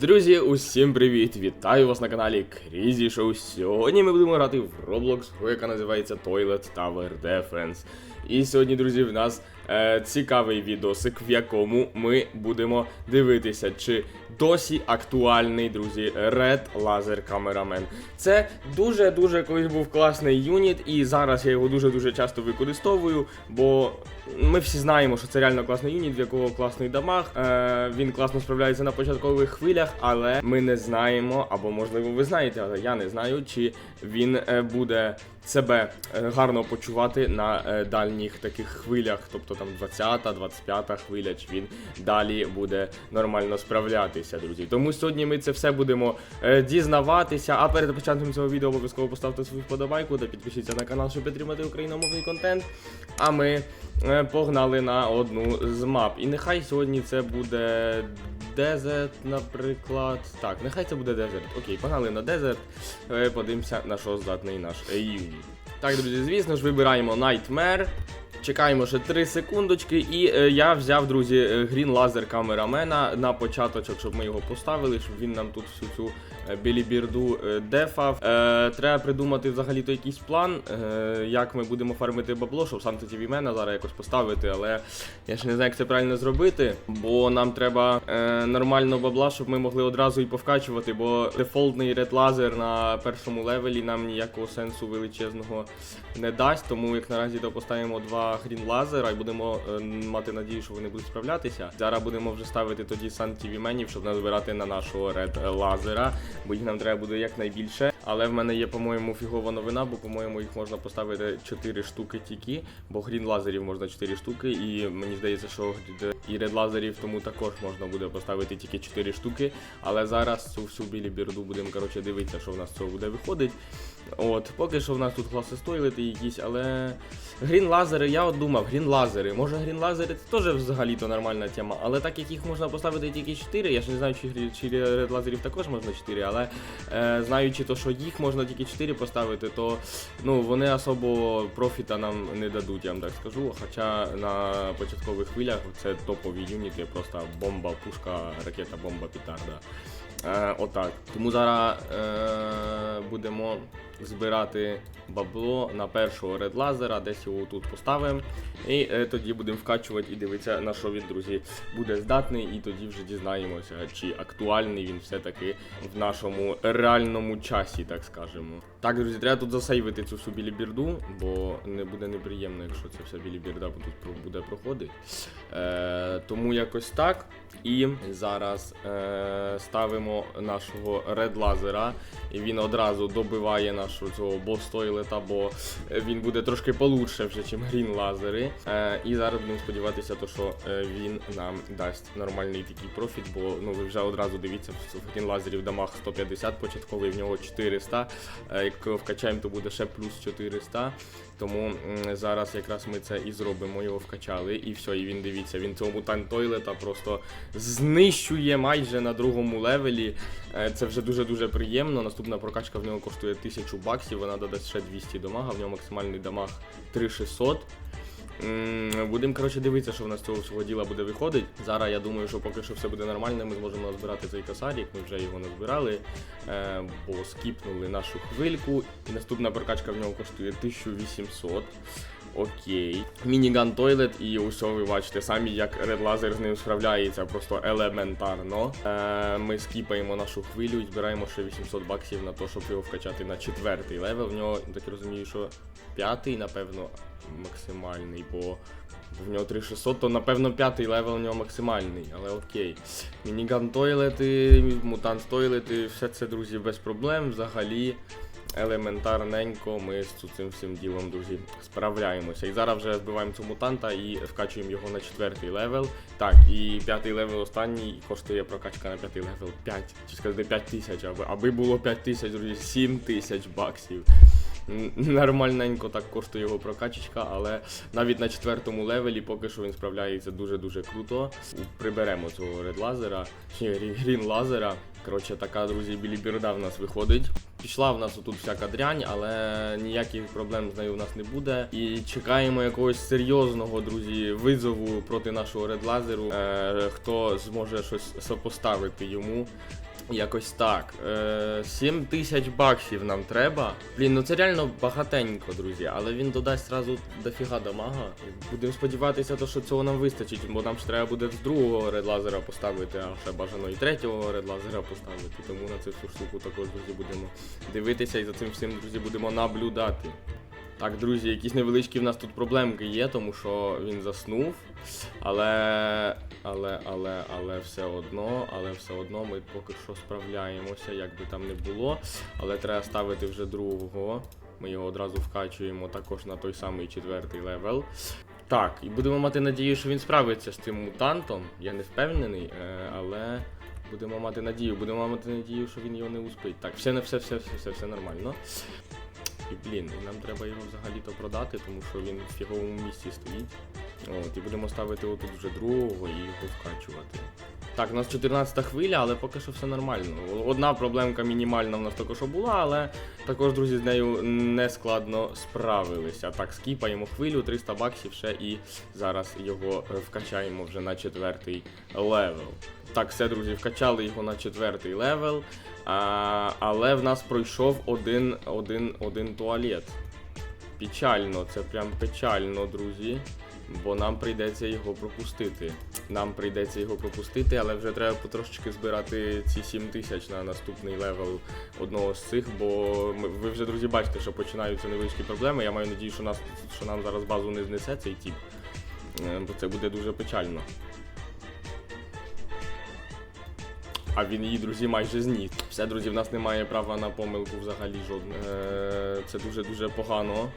Друзі, усім привіт! Вітаю вас на каналі Крізі Шоу. Сьогодні ми будемо грати в Roblox, яка називається Toilet Tower Defense. І сьогодні, друзі, в нас е, цікавий відосик, в якому ми будемо дивитися, чи досі актуальний, друзі, Red Laser Cameraman. Це дуже-дуже колись був класний юніт, і зараз я його дуже-дуже часто використовую, бо ми всі знаємо, що це реально класний юніт, в якого класний дамаг. Е, він класно справляється на початкових хвилях, але ми не знаємо, або можливо ви знаєте, але я не знаю, чи він е, буде себе е, гарно почувати на е, дальніх таких хвилях, тобто там 20-та, 25-та хвиля, чи він далі буде нормально справлятися, друзі. Тому сьогодні ми це все будемо е, дізнаватися. А перед початком цього відео обов'язково поставте свою вподобайку та підпишіться на канал, щоб підтримати україномовний контент. А ми е, погнали на одну з мап. І нехай сьогодні це буде Дезерт, наприклад. Так, нехай це буде Дезерт. Окей, погнали на Дезерт. Е, Подивимося, на що здатний наш юніт. Так, друзі, звісно ж, вибираємо Nightmare. Чекаємо ще 3 секундочки, і е, я взяв, друзі, грін лазер камерамена на початочок, щоб ми його поставили, щоб він нам тут всю цю е, білібірду е, дефав. Е, треба придумати взагалі-то якийсь план, е, як ми будемо фармити бабло, щоб сам TV мена зараз якось поставити, але я ще не знаю, як це правильно зробити, бо нам треба е, нормально бабла, щоб ми могли одразу і повкачувати, бо дефолтний Red Laser на першому левелі нам ніякого сенсу величезного не дасть, тому як наразі то поставимо два хрін лазера і будемо е, мати надію, що вони будуть справлятися. Зараз будемо вже ставити тоді сан менів, щоб назбирати на нашого ред лазера, бо їх нам треба буде якнайбільше. Але в мене є, по-моєму, фігова новина, бо, по-моєму, їх можна поставити 4 штуки тільки, бо грін лазерів можна 4 штуки, і мені здається, що і ред лазерів тому також можна буде поставити тільки 4 штуки. Але зараз цю всю білі бірду будемо коротше дивитися, що в нас цього буде виходить. От, поки що в нас тут класи стойлити якісь, але грін лазери, я от думав, грін лазери. Може грін лазери це теж взагалі-то нормальна тема, але так як їх можна поставити тільки 4, я ж не знаю, чи, чи ред лазерів також можна 4, але е, знаючи то, що їх можна тільки 4 поставити, то ну, вони особо профіта нам не дадуть, я вам так скажу. Хоча на початкових хвилях це топові юніти, просто бомба, пушка, ракета, бомба, петарда. Е, отак. Тому зараз е, будемо збирати бабло на першого ред лазера, десь його тут поставимо. І е, тоді будемо вкачувати і дивитися, на що він, друзі, буде здатний, і тоді вже дізнаємося, чи актуальний він все-таки в нашому реальному часі, так скажемо. Так, друзі, треба тут засейвити цю всю білібірду, бо не буде неприємно, якщо ця вся білібірда тут буде проходити. Е, тому якось так. І зараз е, ставимо нашого ред лазера, і він одразу добиває нашого цього бос-тойлета, бо він буде трошки получше вже, ніж грін лазери. Е, і зараз будемо сподіватися, то, що е, він нам дасть нормальний такий профіт, бо ну ви вже одразу дивіться, що в грін лазерів дамаг 150 початковий, в нього 400. Е, як вкачаємо, то буде ще плюс 400. Тому зараз якраз ми це і зробимо. Його вкачали, і все, і він дивіться, він цього мутант тойлета просто знищує майже на другому левелі. Е, Це вже дуже-дуже приємно. Наступна прокачка в нього коштує 1000 баксів, вона додасть ще 200 дамага, в нього максимальний дамаг 3600. Будемо коротше дивитися, що в нас цього всього діла буде виходити. Зараз я думаю, що поки що все буде нормально, ми зможемо назбирати цей косарік. Ми вже його назбирали, е, бо скіпнули нашу хвильку. І наступна прокачка в нього коштує 1800. Окей. Мініган тойлет, і усе ви бачите самі, як Red Laser з ним справляється, просто елементарно. Е, ми скіпаємо нашу хвилю і збираємо ще 800 баксів на те, щоб його вкачати на четвертий левел. В нього, так я розумію, що п'ятий, напевно, максимальний, бо в нього 3600, то напевно п'ятий левел у нього максимальний, але окей. Мініган тойлети, мутант тойлети, все це, друзі, без проблем. Взагалі елементарненько ми з цим всім ділом, друзі, справляємося. І зараз вже збиваємо цього мутанта і вкачуємо його на четвертий левел. Так, і п'ятий левел останній коштує прокачка на п'ятий левел 5, чи сказати 5 тисяч, аби, аби було 5 тисяч, друзі, 7 тисяч баксів. Нормальненько так коштує його прокачечка, але навіть на четвертому левелі поки що він справляється дуже-дуже круто. Приберемо цього ред лазера, чи грін лазера. Коротше, така, друзі, білібірда в нас виходить. Пішла в нас тут всяка дрянь, але ніяких проблем з нею в нас не буде. І чекаємо якогось серйозного, друзі, визову проти нашого ред лазеру. Е, хто зможе щось сопоставити йому. Якось так. Е, 7 тисяч баксів нам треба. Блін, ну це реально багатенько, друзі, але він додасть зразу дофіга дамага. Будемо сподіватися, то, що цього нам вистачить, бо нам ж треба буде з другого редлазера поставити, а ще бажано і третього редлазера поставити. Тому на цю всю штуку також, друзі, будемо дивитися і за цим всім, друзі, будемо наблюдати. Так, друзі, якісь невеличкі в нас тут проблемки є, тому що він заснув. Але, але, але, але все одно, але все одно ми поки що справляємося, як би там не було. Але треба ставити вже другого. Ми його одразу вкачуємо також на той самий четвертий левел. Так, і будемо мати надію, що він справиться з цим мутантом. Я не впевнений, е, але будемо мати надію. Будемо мати надію, що він його не успить. Так, все, все, все, все, все, все нормально. І блін, і нам треба його взагалі-то продати, тому що він в фіговому місці стоїть. От, і будемо ставити отут вже другого і його вкачувати. Так, у нас 14 хвиля, але поки що все нормально. Одна проблемка мінімальна в нас також була, але також, друзі, з нею не складно справилися. Так, скіпаємо хвилю, 300 баксів ще і зараз його вкачаємо вже на четвертий левел. Так, все, друзі, вкачали його на четвертий левел. А, але в нас пройшов один, один, один туалет. Печально, це прям печально, друзі. Бо нам прийдеться його пропустити. Нам прийдеться його пропустити, але вже треба потрошечки збирати ці 7 тисяч на наступний левел одного з цих, бо ми- ви вже, друзі, бачите, що починаються невеличкі проблеми. Я маю надію, що, нас, що нам зараз базу не знесе цей тіп. Е, Бо це буде дуже печально. А він її, друзі, майже зніс. Все, друзі, в нас немає права на помилку взагалі жодне. Е, Це дуже-дуже погано.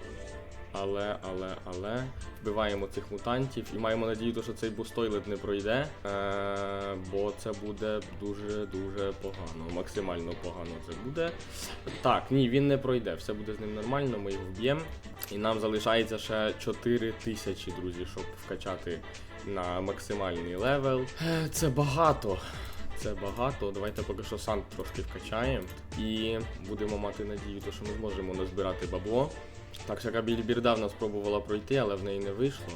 Але, але, але вбиваємо цих мутантів і маємо надію, що цей бустойлет не пройде, е, бо це буде дуже-дуже погано. Максимально погано це буде. Так, ні, він не пройде. Все буде з ним нормально, ми його вб'ємо. І нам залишається ще 4 тисячі, друзі, щоб вкачати на максимальний левел. Е, Це багато. Це багато. Давайте поки що сам трошки вкачаємо. І будемо мати надію, що ми зможемо назбирати бабло. Так, всяка білібірда в нас спробувала пройти, але в неї не вийшло.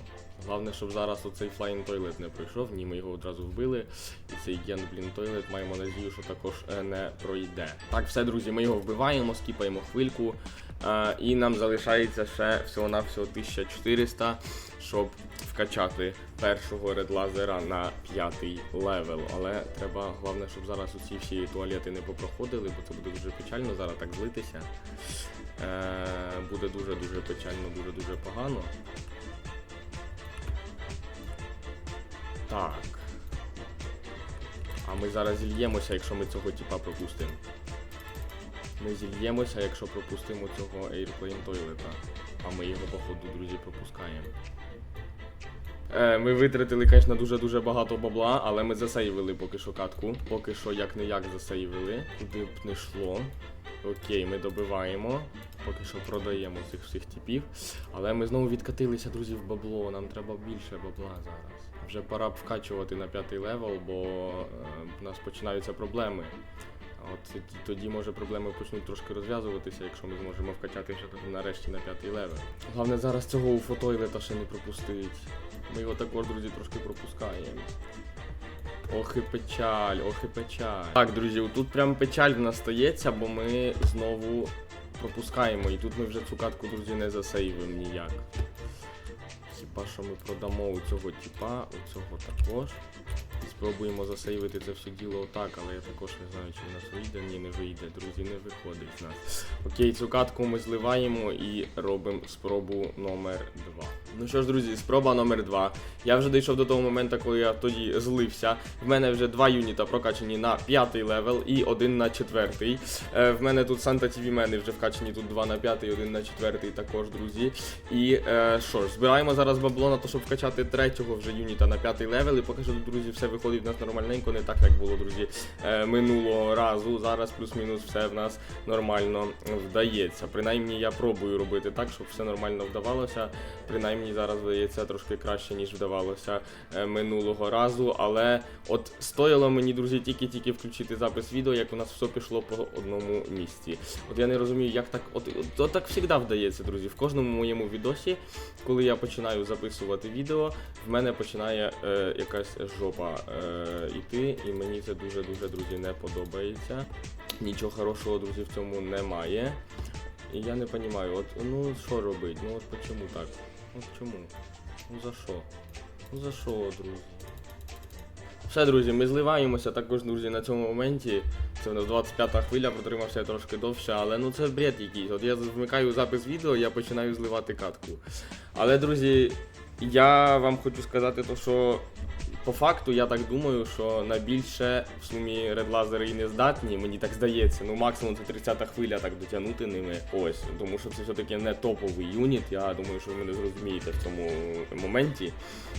Головне, щоб зараз оцей Flying Toilet не пройшов, ні, ми його одразу вбили. І цей Ген, блін, Toilet маємо надію, що також е, не пройде. Так, все, друзі, ми його вбиваємо, скіпаємо хвильку. Е, і нам залишається ще всього-навсього 1400, щоб вкачати першого редлазера на п'ятий левел. Але треба, головне, щоб зараз усі всі туалети не попроходили, бо це буде дуже печально зараз так злитися. Е, буде дуже-дуже печально, дуже-дуже погано. Так. А ми зараз зільємося, якщо ми цього типа пропустимо. Ми зільємося, якщо пропустимо цього Airplane Toilet. А ми його, походу, друзі, пропускаємо. Е, ми витратили, звісно, дуже-дуже багато бабла, але ми засейвили поки що катку. Поки що як не як засейвили, куди б не йшло. Окей, ми добиваємо. Поки що продаємо цих всіх типів. Але ми знову відкатилися, друзі, в бабло. Нам треба більше бабла зараз. Вже пора б вкачувати на п'ятий левел, бо е, в нас починаються проблеми. От тоді- може проблеми почнуть трошки розв'язуватися, якщо ми зможемо вкачати вже нарешті на п'ятий левел. Головне зараз цього у фотойлета ще не пропустить. Ми його також, друзі, трошки пропускаємо. Ох і печаль, ох і печаль. Так, друзі, тут прям печаль в нас стається, бо ми знову пропускаємо. І тут ми вже цю катку, друзі, не засейвимо ніяк. Хіба що ми продамо у цього типа, у цього також. Спробуємо засейвити це все діло отак, але я також не знаю, чи в нас вийде. Ні, не вийде, друзі, не виходить з нас. Окей, цю катку ми зливаємо і робимо спробу номер 2. Ну що ж, друзі, спроба номер 2. Я вже дійшов до того моменту, коли я тоді злився. В мене вже два юніта прокачані на п'ятий левел і один на четвертий. Е, в мене тут Санта TV мене вже вкачані тут два на п'ятий, один на четвертий також, друзі. І е, що ж, збираємо зараз бабло на те, щоб вкачати третього вже юніта на п'ятий левел. І поки що, друзі, все виходить в нас нормальненько, не так, як було, друзі, е, минулого разу. Зараз плюс-мінус все в нас нормально вдається. Принаймні я пробую робити так, щоб все нормально вдавалося. Принаймні зараз вдається трошки краще, ніж вдавалося е, минулого разу. Але от стояло мені, друзі, тільки-тільки включити запис відео, як у нас все пішло по одному місці. От я не розумію, як так. От, от, от так завжди вдається, друзі. В кожному моєму відосі, коли я починаю записувати відео, в мене починає е, якась жопа е, іти, і мені це дуже-дуже, друзі, не подобається. Нічого хорошого, друзі, в цьому немає. І я не розумію, от ну що робити? Ну от чому так? От чому? Ну за що? Ну за що, друзі? Все, друзі, ми зливаємося також, друзі, на цьому моменті. Це у нас 25-та хвиля, протримався я трошки довше, але ну це бред якийсь. От я вмикаю запис відео, я починаю зливати катку. Але, друзі, я вам хочу сказати, то, що по факту я так думаю, що на більше в сумі Laser і не здатні, мені так здається. Ну максимум це 30-та хвиля так дотягнути ними. Ось, тому що це все-таки не топовий юніт. Я думаю, що ви мене зрозумієте в цьому моменті.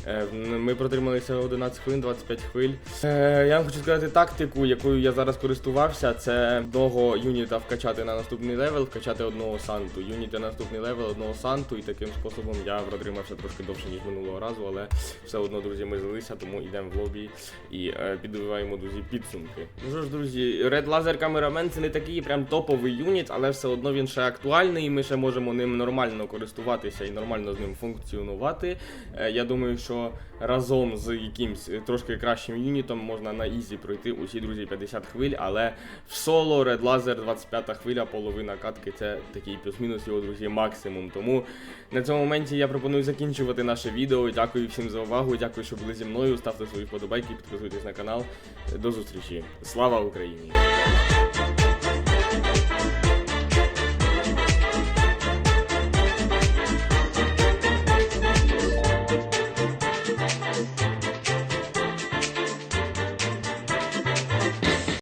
Е, Ми протрималися 11 хвилин, 25 хвиль. Е, Я вам хочу сказати тактику, якою я зараз користувався. Це одного юніта вкачати на наступний левел, вкачати одного санту. Юніт на наступний левел, одного санту, і таким способом я протримався трошки довше, ніж минулого разу, але все одно, друзі, ми злилися, тому йдемо в лобі і е, підбиваємо, друзі, підсумки. Ну що ж, друзі, Red Laser Cameraman це не такий прям топовий юніт, але все одно він ще актуальний, і ми ще можемо ним нормально користуватися і нормально з ним функціонувати. Е, я думаю, що разом з якимсь трошки кращим юнітом можна на ізі пройти усі, друзі, 50 хвиль, але в соло Red Laser 25 хвиля, половина катки це такий плюс-мінус його, друзі, максимум. Тому на цьому моменті я пропоную закінчувати наше відео. Дякую всім за увагу. Дякую, що були зі мною. Ставте свої вподобайки, підписуйтесь на канал. До зустрічі. Слава Україні!